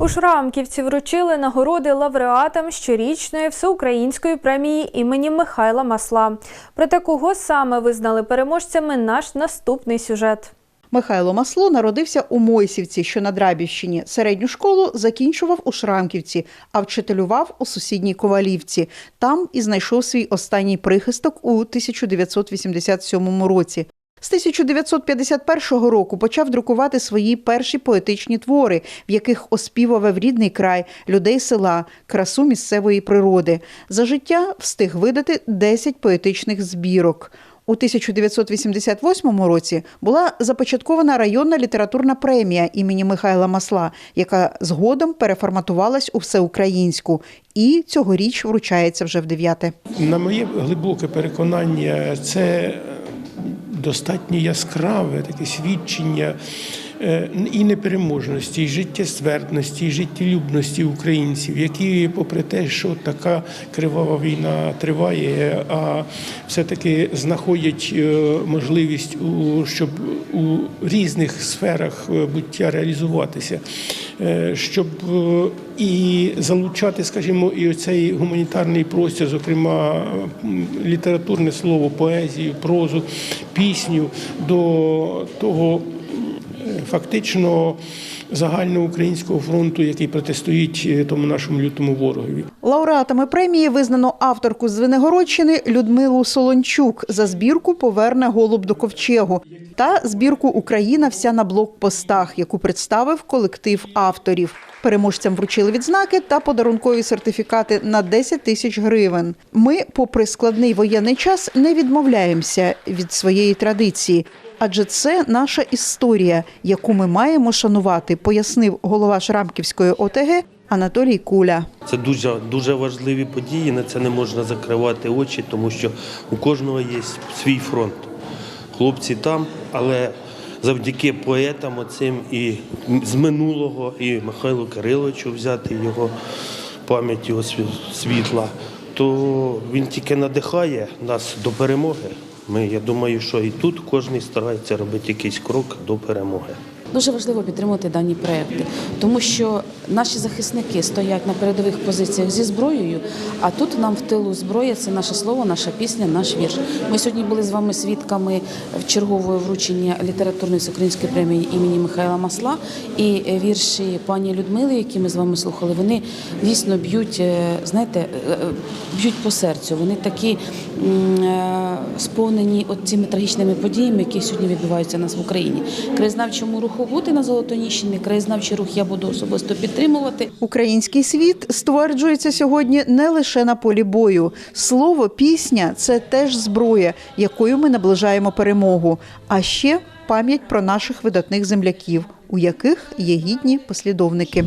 У Шрамківці вручили нагороди лауреатам щорічної всеукраїнської премії імені Михайла Масла. Про те, кого саме визнали переможцями, наш наступний сюжет. Михайло Масло народився у Мойсівці, що на Драбівщині. Середню школу закінчував у Шрамківці, а вчителював у сусідній Ковалівці. Там і знайшов свій останній прихисток у 1987 році. З 1951 року почав друкувати свої перші поетичні твори, в яких оспівував рідний край, людей села, красу місцевої природи. За життя встиг видати 10 поетичних збірок. У 1988 році була започаткована районна літературна премія імені Михайла Масла, яка згодом переформатувалась у всеукраїнську і цьогоріч вручається вже в дев'яте. На моє глибоке переконання, це достатньо яскраве таке свідчення і непереможності, і життєствердності, і життєлюбності українців, які, попри те, що така кривава війна триває, а все-таки знаходять е, можливість, у- щоб у різних сферах е, буття реалізуватися, е, щоб е, і залучати, скажімо, і оцей гуманітарний простір, зокрема літературне слово, поезію, прозу, пісню до того е, фактично загальноукраїнського фронту, який протистоїть е, тому нашому лютому ворогові. Лауреатами премії визнано авторку з Винегородщини Людмилу Солончук за збірку Поверне голуб до ковчегу та збірку Україна вся на блокпостах, яку представив колектив авторів. Переможцям вручили відзнаки та подарункові сертифікати на 10 тисяч гривень. Ми, попри складний воєнний час, не відмовляємося від своєї традиції. Адже це наша історія, яку ми маємо шанувати, пояснив голова Шрамківської ОТГ Анатолій Куля. Це дуже дуже важливі події. На це не можна закривати очі, тому що у кожного є свій фронт. Хлопці там, але завдяки поетам оцим і з минулого, і Михайлу Кириловичу взяти його пам'ять його світла, то він тільки надихає нас до перемоги. Ми, я думаю, що і тут кожен старається робити якийсь крок до перемоги. Дуже важливо підтримувати дані проекти, тому що наші захисники стоять на передових позиціях зі зброєю. А тут нам в тилу зброя це наше слово, наша пісня, наш вірш. Ми сьогодні були з вами свідками чергового вручення літературної всеукраїнської премії імені Михайла Масла. І вірші пані Людмили, які ми з вами слухали, вони дійсно б'ють, е, знаєте, е, е, б'ють по серцю. Вони такі сповнені от цими трагічними подіями, які сьогодні відбуваються у нас в Україні. Краєзнавчому руху бути на Золотоніщині, краєзнавчий рух я буду особисто підтримувати. Український світ стверджується сьогодні не лише на полі бою. Слово, пісня це теж зброя, якою ми наближаємо перемогу. А ще пам'ять про наших видатних земляків, у яких є гідні послідовники.